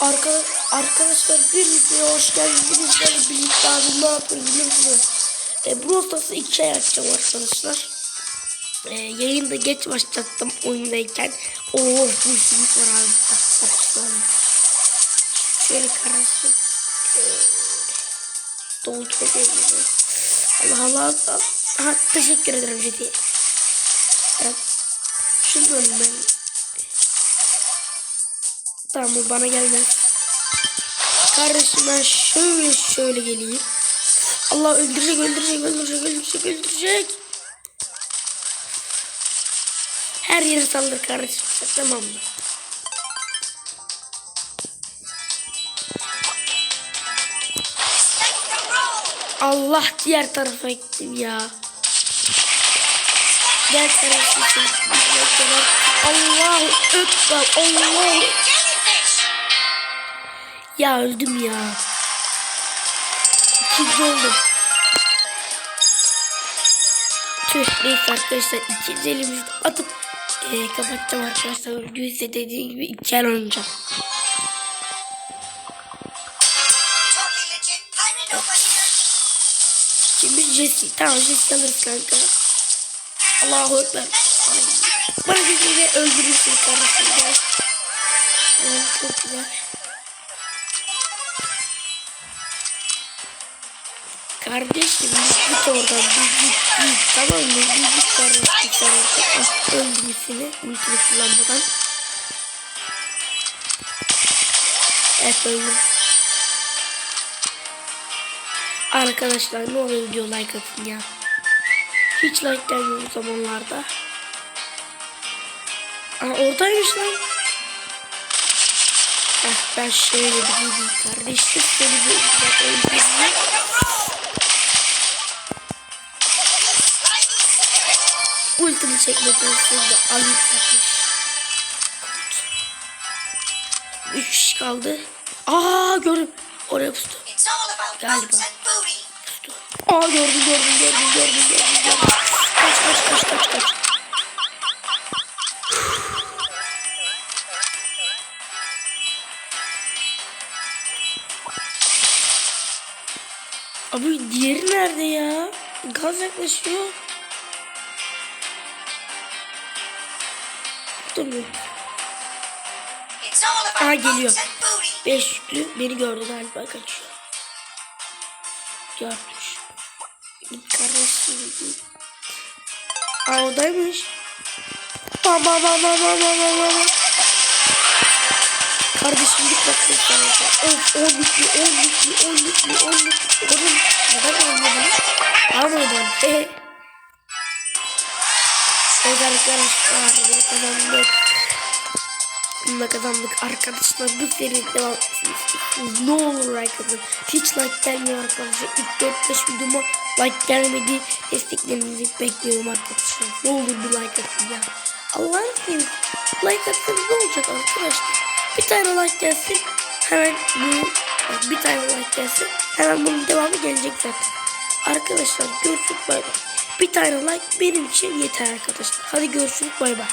Arka, arkadaşlar bir videoya hoş geldiniz. Bizlerle birlikte abi ne yapıyoruz biliyor musunuz? E, Brawl Stars'ı iki ay açacağım arkadaşlar. E, yayında geç başlattım oyundayken. Oo bu işimiz var abi. An. Şöyle karışık. E, doldurabilirim. Allah Allah Allah. Ha, teşekkür ederim Jeti. Evet. Alayım ben. Bu bana gelmez. Kardeşim ben şöyle şöyle geleyim. Allah öldürecek öldürecek öldürecek öldürecek öldürecek. Her yeri saldır kardeşim tamam mı? Allah diğer tarafa gittim ya. Diğer tarafa. Allah öptüm. Allah. Ya öldüm ya. İkinci oldum. Tüh neyse arkadaşlar ikinci elimizi atıp ee, kapatacağım arkadaşlar. Size dediğim gibi iki el oynayacağım. Şimdi Jesse. Tamam Jesse alırız kanka. Allahu Ekber. Bana Jesse'yi öldürürsün kardeşim. Gel. Çok güzel. Kardeşim bir git oradan bir git git. Tamam mı? Bir git kardeşim sen oradan. Ah öldüm seni. Ultimi kullanmadan. Evet öldüm. Arkadaşlar ne olur video like atın ya. Hiç like gelmiyor bu zamanlarda. Aa oradaymış lan. Heh, ben şöyle bir gideyim kardeşim. Şöyle bir uzak Ultimi çekme konusunda alayım kardeş. Üç kişi kaldı. Aa gördüm. Oraya pustu. Galiba. pustu. Aa gördüm gördüm gördüm gördüm gördüm. gördüm. Kaç kaç kaç kaç kaç. Abi diğeri nerede ya? Gaz yaklaşıyor. Aha boats geliyor. and booty. Beş yüklü beni gördü galiba kaçıyor. Görmüş. Kardeşim. Aa oradaymış. Bam bam bam bam bam bam bam. Kardeşim git bak sen sana. Of on yüklü on yüklü on yüklü on yüklü. Oğlum neden olmadı? Almadım. Arkadaşlar bunu kazandık. Bununla kazandık arkadaşlar. Bu serinin devam etmesini ne olur like atın. Hiç like gelmiyor arkadaşlar. İlk 4-5 videoma like gelmedi. Desteklerinizi bekliyorum arkadaşlar. Ne olur bir like atın ya. Allah'ın sevgisi. Like atsanız ne olacak arkadaşlar? Bir tane like gelsin. Hemen bu bir tane like gelsin. Hemen bunun devamı gelecek zaten. Arkadaşlar görüşürüz bay bay. Bir tane like benim için yeter arkadaşlar. Hadi görüşürüz bay bay.